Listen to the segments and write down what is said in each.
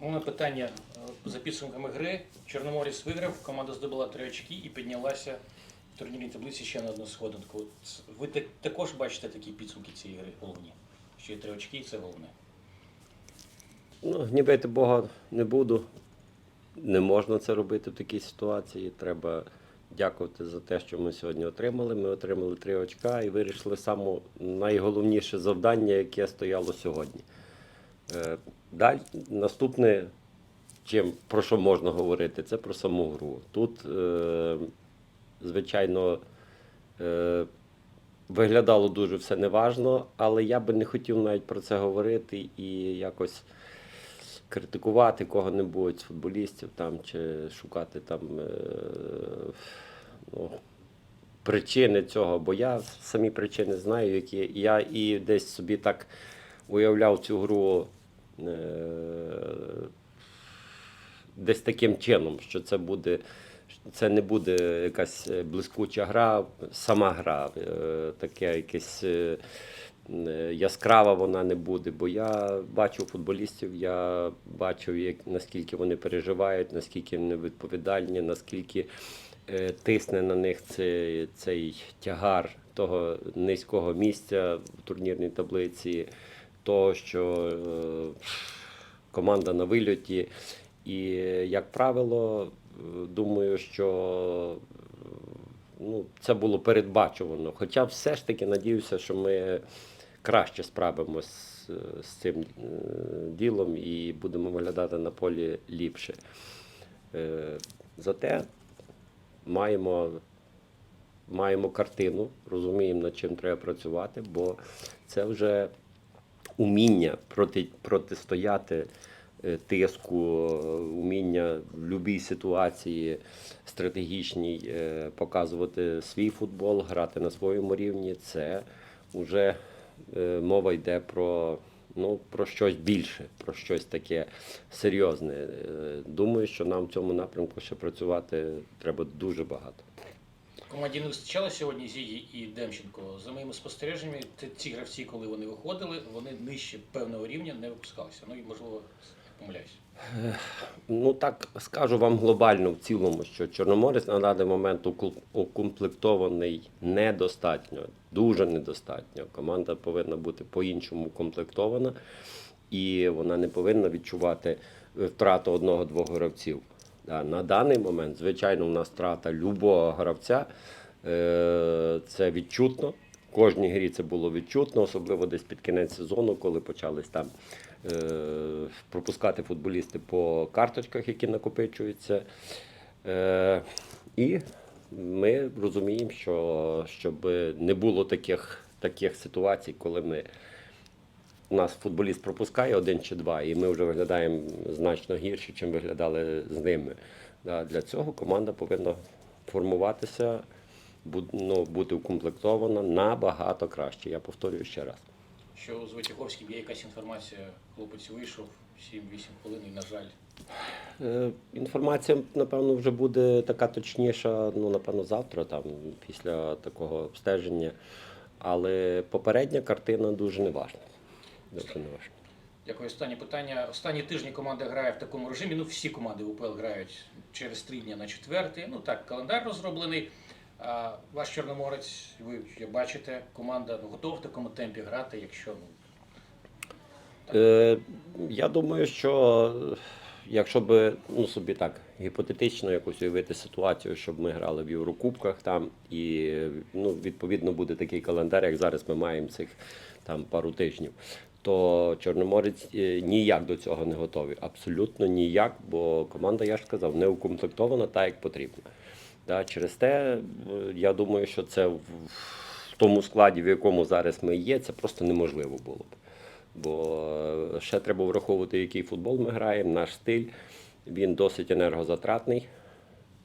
У мене питання е, за підсумками гри. Чорноморець виграв, команда здобула три очки і піднялася в турнірній таблиці ще на одну сходинку. Ви також бачите такі підсумки цієї гри головні. Що є три очки, і це головне. Ну, гнівити Бога не буду. Не можна це робити в такій ситуації. Треба дякувати за те, що ми сьогодні отримали. Ми отримали три очка і вирішили саме найголовніше завдання, яке стояло сьогодні. Е, Далі наступне, чим, про що можна говорити, це про саму гру. Тут, е, звичайно, е, виглядало дуже все неважно, але я би не хотів навіть про це говорити і якось критикувати кого-небудь з футболістів там, чи шукати там ну, причини цього, бо я самі причини знаю, які я і десь собі так уявляв цю гру. е, Десь таким чином, що це буде, це не буде якась е, блискуча гра, сама гра, е, таке якесь яскрава вона не буде. Бо я бачив футболістів, я бачив, як, наскільки вони переживають, наскільки вони відповідальні, наскільки тисне на них цей, цей тягар того низького місця в турнірній таблиці, того, що е, команда на вильоті. І, як правило, думаю, що ну, це було передбачувано. Хоча все ж таки надіюся, що ми краще справимось з, з цим е, ділом і будемо виглядати на полі ліпше. Е, Зате маємо, маємо картину, розуміємо, над чим треба працювати, бо це вже уміння проти, протистояти е, тиску, уміння в будь-якій ситуації стратегічній е, показувати свій футбол, грати на своєму рівні. Це вже е, мова йде про, ну, про щось більше, про щось таке серйозне. Думаю, що нам в цьому напрямку ще працювати треба дуже багато. Команді не вистачало сьогодні Зігі і Демченко. За моїми спостереженнями, ці- ці гравці, коли вони виходили, вони нижче певного рівня не випускалися. Ну і можливо помиляюсь. Ну так скажу вам глобально в цілому, що Чорноморець на даний момент укомплектований недостатньо, дуже недостатньо. Команда повинна бути по-іншому укомплектована, і вона не повинна відчувати втрату одного-двох гравців. На даний момент, звичайно, у нас втрата любого гравця. е, Це відчутно. В кожній грі це було відчутно, особливо десь під кінець сезону, коли почались там е, пропускати футболісти по карточках, які накопичуються. Е, і ми розуміємо, що щоб не було таких, таких ситуацій, коли ми у нас футболіст пропускає один чи два, і ми вже виглядаємо значно гірше, чим виглядали з ними. Для цього команда повинна формуватися, ну, бути укомплектована набагато краще. Я повторюю ще раз. Що з Войцеховським є якась інформація, хлопець вийшов 7-8 хвилин і, на жаль, Е, Інформація, напевно, вже буде така точніша, ну, напевно, завтра, там, після такого обстеження. Але попередня картина дуже неважна. Дуже неважна. Дякую. Останнє питання. Останні тижні команда грає в такому режимі. Ну, всі команди УПЛ грають через три дні на четвертий. Ну так, календар розроблений. А ваш чорноморець, ви як бачите, команда ну, готова в такому темпі грати, якщо ну, Е, я думаю, що якщо би ну, собі так гіпотетично якось уявити ситуацію, щоб ми грали в Єврокубках там, і ну, відповідно буде такий календар, як зараз ми маємо цих там пару тижнів. То Чорноморець е, ніяк до цього не готовий. Абсолютно ніяк, бо команда, я ж сказав, не укомплектована так, як потрібно. Да, через те, е, я думаю, що це в тому складі, в якому зараз ми є, це просто неможливо було б. Бо е, ще треба враховувати, який футбол ми граємо, наш стиль. Він досить енергозатратний.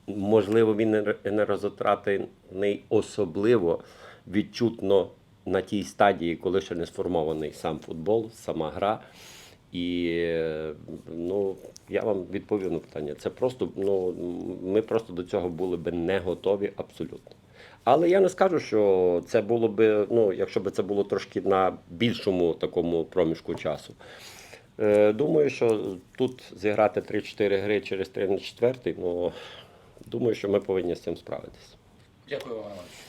Можливо, він енер- енергозатратний особливо відчутно на тій стадії, коли ще не сформований сам футбол, сама гра. І ну, я вам відповів на питання. Це просто, ну, ми просто до цього були би не готові абсолютно. Але я не скажу, що це було би, ну, якщо б це було трошки на більшому такому проміжку часу. Е, Думаю, що тут зіграти 3-4 гри через 3 на 4, ну думаю, що ми повинні з цим справитися. Дякую, Іванович.